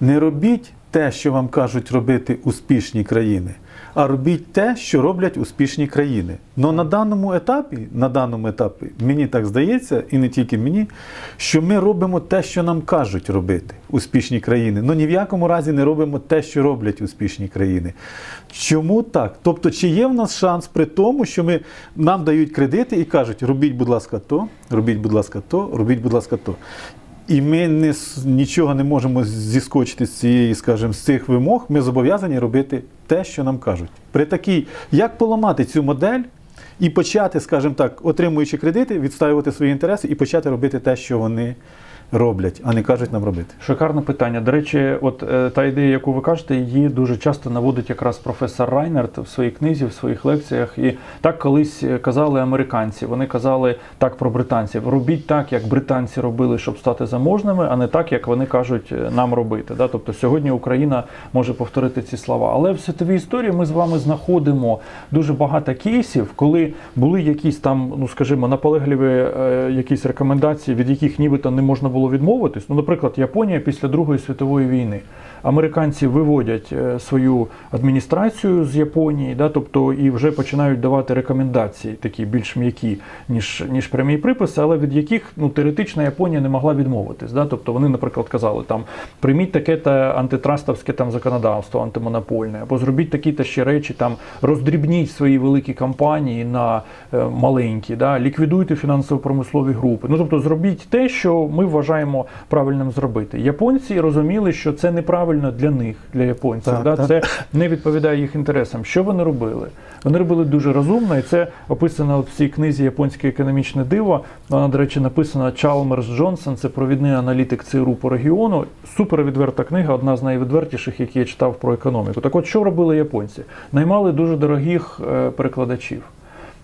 Не робіть те, що вам кажуть робити успішні країни, а робіть те, що роблять успішні країни. Но на даному етапі, на даному етапі, мені так здається, і не тільки мені, що ми робимо те, що нам кажуть робити успішні країни. Ну ні в якому разі не робимо те, що роблять успішні країни. Чому так? Тобто, чи є в нас шанс при тому, що ми, нам дають кредити і кажуть, робіть, будь ласка, то, робіть, будь ласка, то, робіть, будь ласка, то. І ми не, нічого не можемо зіскочити з цієї, скажімо, з цих вимог. Ми зобов'язані робити те, що нам кажуть. При такій, як поламати цю модель і почати, скажімо так, отримуючи кредити, відстаювати свої інтереси і почати робити те, що вони роблять, а не кажуть нам робити. Шикарне питання. До речі, от е, та ідея, яку ви кажете, її дуже часто наводить якраз професор Райнерт в своїй книзі, в своїх лекціях. І так колись е, казали американці. Вони казали так про британців: робіть так, як британці робили, щоб стати заможними, а не так, як вони кажуть е, нам робити. Да? Тобто сьогодні Україна може повторити ці слова. Але в світовій історії ми з вами знаходимо дуже багато кейсів, коли були якісь там, ну скажімо, наполегливі якісь рекомендації, від яких нібито не можна було відмовитись. Ну, наприклад, Японія після Другої світової війни. Американці виводять е, свою адміністрацію з Японії, да, тобто і вже починають давати рекомендації, такі більш м'які, ніж, ніж прямі приписи, але від яких ну, теоретично Японія не могла відмовитись. Да? Тобто вони, наприклад, казали, там прийміть таке та антитрастовське там законодавство антимонопольне, або зробіть такі та ще речі, там роздрібніть свої великі компанії на е, маленькі, да? ліквідуйте фінансово-промислові групи. Ну тобто зробіть те, що ми вважаємо правильним зробити. Японці розуміли, що це неправильно для них, для японців. Так, да? так. Це не відповідає їх інтересам. Що вони робили? Вони робили дуже розумно, і це описано в цій книзі Японське економічне диво. Вона, до речі, написана Чалмерс Джонсон, це провідний аналітик ЦРУ по регіону. Супер відверта книга, одна з найвідвертіших, які я читав про економіку. Так от, що робили японці? Наймали дуже дорогих е, перекладачів.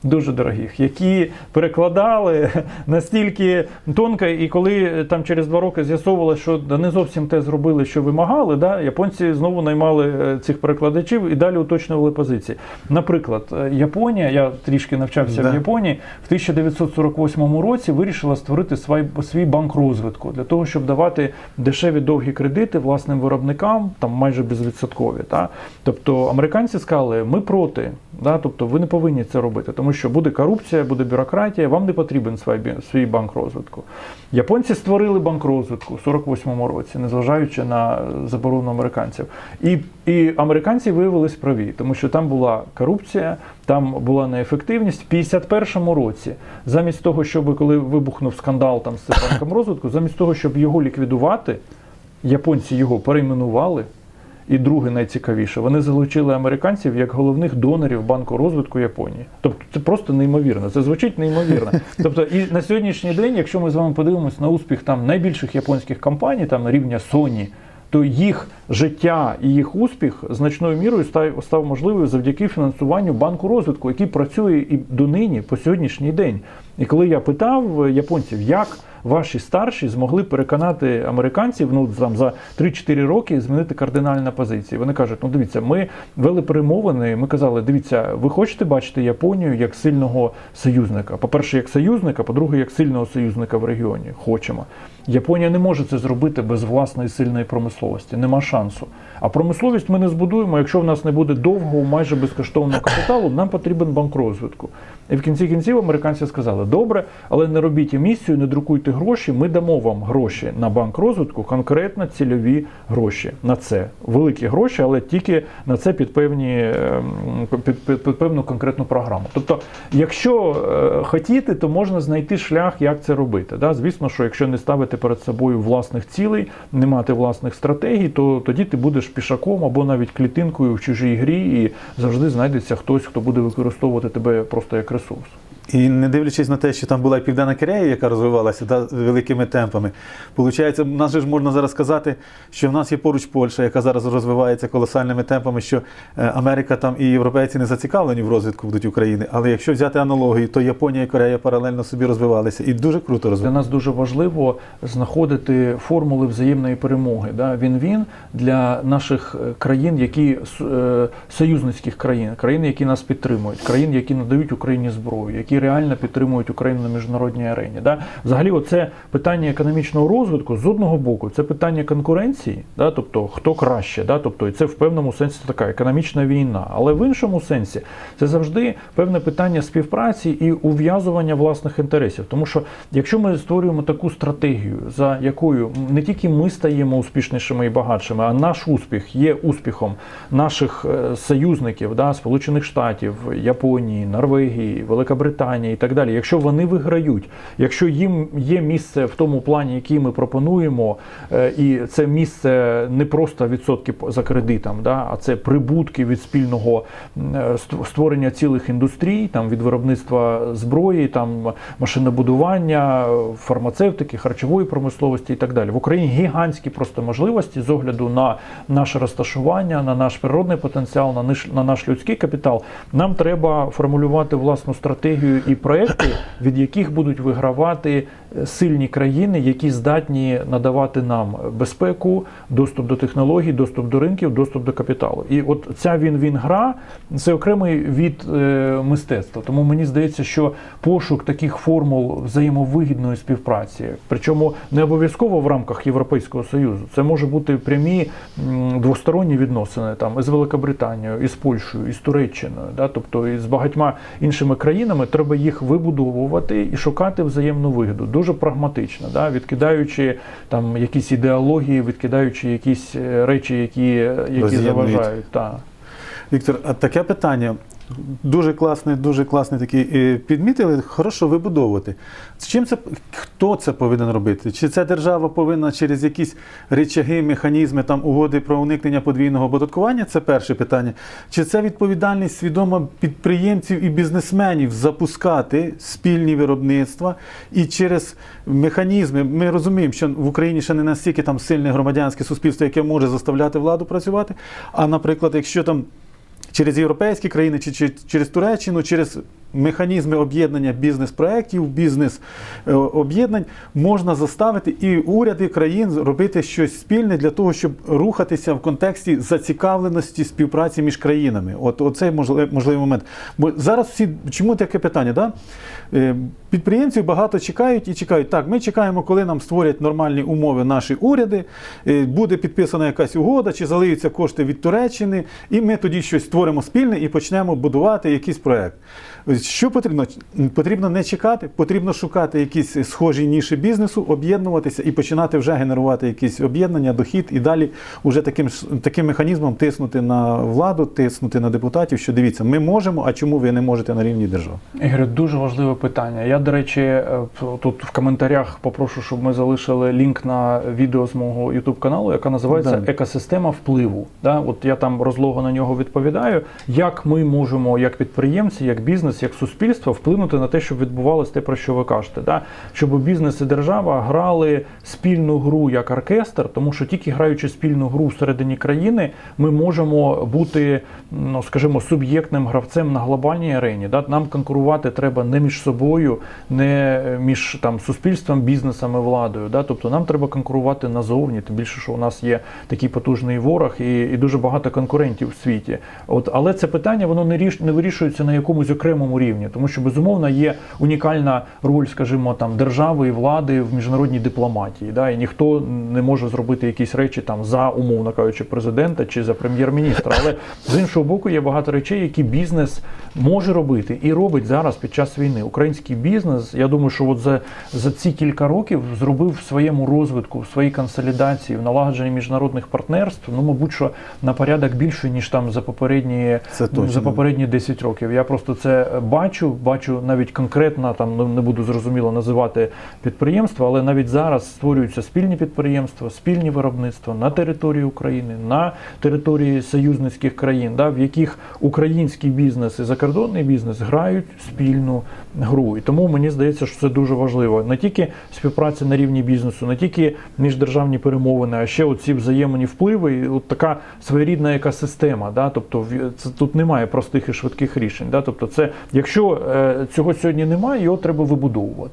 Дуже дорогих, які перекладали настільки тонко, і коли там через два роки з'ясовувалося, що не зовсім те зробили, що вимагали, да, японці знову наймали е, цих перекладачів і далі уточнювали позиції. Наприклад, е, Японія, я трішки навчався Да. в Японії, в 1948 році вирішила створити свій, свій банк розвитку для того, щоб давати дешеві довгі кредити власним виробникам, там майже безвідсоткові. Та? Тобто американці сказали, ми проти, да? тобто ви не повинні це робити, тому що буде корупція, буде бюрократія, вам не потрібен свій, банк розвитку. Японці створили банк розвитку в 48-му році, незважаючи на заборону американців. І, і американці виявились праві, тому що там була корупція, там була неефективність. В 51-му році, замість того, щоб коли вибухнув скандал там з цим банком розвитку, замість того, щоб його ліквідувати, японці його перейменували. І друге найцікавіше, вони залучили американців як головних донорів банку розвитку Японії. Тобто це просто неймовірно. Це звучить неймовірно. Тобто, і на сьогоднішній день, якщо ми з вами подивимося на успіх там найбільших японських компаній, там на рівня Sony, то їх життя і їх успіх значною мірою став, став можливою завдяки фінансуванню банку розвитку, який працює і донині по сьогоднішній день. І коли я питав японців, як ваші старші змогли переконати американців ну там за 3-4 роки змінити кардинальні позиції. Вони кажуть: ну дивіться, ми вели перемовини. Ми казали, дивіться, ви хочете бачити Японію як сильного союзника? По-перше, як союзника, по-друге, як сильного союзника в регіоні. Хочемо. Японія не може це зробити без власної сильної промисловості. Нема шансу. А промисловість ми не збудуємо, якщо в нас не буде довгого, майже безкоштовного капіталу, нам потрібен банк розвитку. І в кінці кінців американці сказали: добре, але не робіть емісію, не друкуйте гроші. Ми дамо вам гроші на банк розвитку, конкретно цільові гроші на це. Великі гроші, але тільки на це під певні ем, під, під, під певну конкретну програму. Тобто, якщо е, хотіти, то можна знайти шлях, як це робити. Да? Звісно, що якщо не ставити перед собою власних цілей, не мати власних стратегій, то тоді ти будеш пішаком або навіть клітинкою в чужій грі, і завжди знайдеться хтось, хто буде використовувати тебе просто як ресурс. І не дивлячись на те, що там була і Південна Корея, яка розвивалася да, великими темпами, получається, в нас же ж можна зараз сказати, що в нас є поруч Польща, яка зараз розвивається колосальними темпами, що е, Америка там і європейці не зацікавлені в розвитку будуть України. Але якщо взяти аналогії, то Японія і Корея паралельно собі розвивалися і дуже круто Для нас дуже важливо знаходити формули взаємної перемоги. Да? Він-він для наших е, країн, які е, союзницьких країн, країн, які нас підтримують, країн, які надають Україні зброю, які які реально підтримують Україну на міжнародній арені. Да? Взагалі, оце питання економічного розвитку з одного боку, це питання конкуренції, да? тобто хто краще, да? тобто і це в певному сенсі така економічна війна. Але в іншому сенсі це завжди певне питання співпраці і ув'язування власних інтересів. Тому що якщо ми створюємо таку стратегію, за якою не тільки ми стаємо успішнішими і багатшими, а наш успіх є успіхом наших е, союзників, да, Сполучених Штатів, Японії, Норвегії, Великобританії і так далі. Якщо вони виграють, якщо їм є місце в тому плані, який ми пропонуємо, е, і це місце не просто відсотки за кредитом, да, а це прибутки від спільного е, ст- створення цілих індустрій, там від виробництва зброї, там машинобудування, фармацевтики, харчової промисловості і так далі. В Україні гігантські просто можливості з огляду на наше розташування, на наш природний потенціал, на наш, на наш людський капітал. Нам треба формулювати власну стратегію і проекти, від яких будуть вигравати е, сильні країни, які здатні надавати нам безпеку, доступ до технологій, доступ до ринків, доступ до капіталу. І от ця він-він гра це окремий від е, мистецтва. Тому мені здається, що пошук таких формул взаємовигідної співпраці, причому не обов'язково в рамках Європейського союзу, це може бути прямі двосторонні відносини там із Великобританією, із Польщею, із Туреччиною, да, тобто із багатьма іншими країнами, треба їх вибудовувати і шукати взаємну вигоду. Дуже прагматично, да, відкидаючи там якісь ідеології, відкидаючи якісь е, речі, які, які заважають. Та. Віктор, а таке питання. Дуже класне, дуже класне такий е, підмітили. Хорошо вибудовувати. З чим це хто це повинен робити? Чи це держава повинна через якісь речаги, механізми, там угоди про уникнення подвійного оподаткування? Це перше питання. Чи це відповідальність свідома підприємців і бізнесменів запускати спільні виробництва і через механізми? Ми розуміємо, що в Україні ще не настільки там сильне громадянське суспільство, яке може заставляти владу працювати. А наприклад, якщо там через європейські країни, чи, чи через Туреччину, через механізми об'єднання бізнес-проєктів, бізнес-об'єднань можна заставити і уряди країн робити щось спільне для того, щоб рухатися в контексті зацікавленості співпраці між країнами. От оцей можливий, момент. Бо зараз всі чому таке питання? Да? Е, Підприємців багато чекають і чекають. Так, ми чекаємо, коли нам створять нормальні умови наші уряди, е, буде підписана якась угода, чи залиються кошти від Туреччини, і ми тоді щось створимо спільне і почнемо будувати якийсь проект. Що потрібно? Потрібно не чекати, потрібно шукати якісь схожі ніші бізнесу, об'єднуватися і починати вже генерувати якісь об'єднання, дохід, і далі вже таким, таким механізмом тиснути на владу, тиснути на депутатів, що дивіться, ми можемо, а чому ви не можете на рівні держави? Ігор, дуже важливе питання. Я, до речі, е, тут в коментарях попрошу, щоб ми залишили лінк на відео з мого youtube каналу, яка називається Да. Екосистема впливу. Да? От я там розлого на нього відповідаю. Як ми можемо, як підприємці, як бізнес, як суспільство, вплинути на те, щоб відбувалося те, про що ви кажете. Да? Щоб бізнес і держава грали спільну гру як оркестр, тому що тільки граючи спільну гру всередині країни, ми можемо бути, ну скажімо, суб'єктним гравцем на глобальній арені. Да? Нам конкурувати треба не між собою, не між там суспільством, бізнесом і владою. Да? Тобто нам треба конкурувати назовні, тим більше, що у нас є такий потужний ворог і, і дуже багато конкурентів в світі. От, але це питання воно не ріш не вирішується на якомусь окремому рівні, тому що безумовно є унікальна роль, скажімо, там держави і влади в міжнародній дипломатії. Да? І ніхто не може зробити якісь речі там за умовно кажучи, президента чи за прем'єр-міністра. Але з іншого боку, є багато речей, які бізнес може робити і робить зараз під час війни. Український бізнес, я думаю, що от за, за ці кілька років зробив в своєму розвитку, в своїй консолідації, в налагодженні міжнародних партнерств, ну, мабуть, що на порядок більше, ніж там за попередні, за попередні 10 років. Я просто це бачу, бачу навіть конкретно, там ну, не буду зрозуміло називати підприємства, але навіть зараз створюються спільні підприємства, спільні виробництва на території України, на території союзницьких країн, да, в яких український бізнес і закордонний бізнес грають спільну гру. І тому мені здається, що це дуже важливо. Не тільки співпраця на рівні бізнесу, не тільки міждержавні перемовини, а ще оці взаємні впливи, і от така своєрідна екосистема. Да? Тобто це, тут немає простих і швидких рішень. Да? Тобто, це якщо е, цього сьогодні немає, його треба вибудовувати.